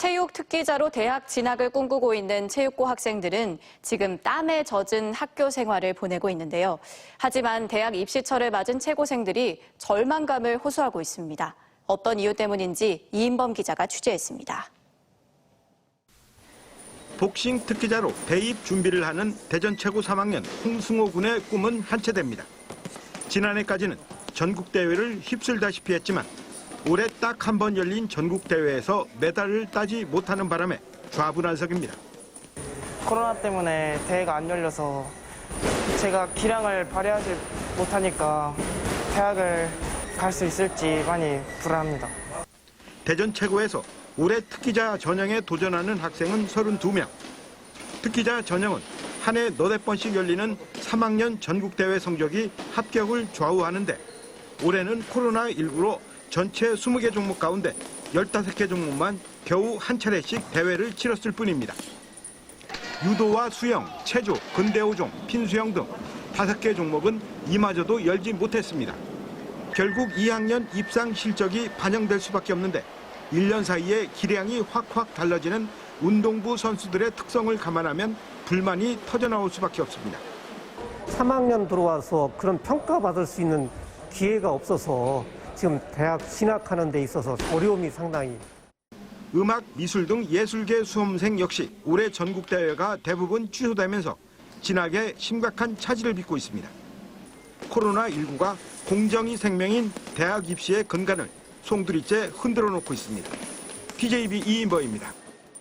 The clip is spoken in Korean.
체육 특기자로 대학 진학을 꿈꾸고 있는 체육고 학생들은 지금 땀에 젖은 학교 생활을 보내고 있는데요. 하지만 대학 입시철을 맞은 최고생들이 절망감을 호소하고 있습니다. 어떤 이유 때문인지 이인범 기자가 취재했습니다. 복싱 특기자로 대입 준비를 하는 대전 최고 3학년 홍승호 군의 꿈은 한체됩니다. 지난해까지는 전국 대회를 휩쓸다시피 했지만 올해 딱 한 번 열린 전국 대회에서 메달을 따지 못하는 바람에 좌분한석입니다. 코로나 때문에 대회가 안 열려서 제가 기량을 발휘하지 못하니까 대학을 갈 수 있을지 많이 불안합니다. 대전 최고에서 올해 특기자 전형에 도전하는 학생은 32명. 특기자 전형은 한 해 너댓 번씩 열리는 3학년 전국대회 성적이 합격을 좌우하는데 올해는 코로나19로 전체 20개 종목 가운데 15개 종목만 겨우 한 차례씩 대회를 치렀을 뿐입니다. 유도와 수영, 체조, 근대오종, 핀수영 등 5개 종목은 이마저도 열지 못했습니다. 결국 2학년 입상 실적이 반영될 수밖에 없는데 1년 사이에 기량이 확확 달라지는 운동부 선수들의 특성을 감안하면 불만이 터져나올 수밖에 없습니다. 3학년 들어와서 그런 평가받을 수 있는 기회가 없어서 지금 대학 진학하는 데 있어서 어려움이 상당히 음악, 미술 등 예술계 수험생 역시 올해 전국 대회가 대부분 취소되면서 진학에 심각한 차질을 빚고 있습니다. 코로나19가 공정이 생명인 대학 입시의 근간을 송두리째 흔들어 놓고 있습니다. TJB 이인버입니다.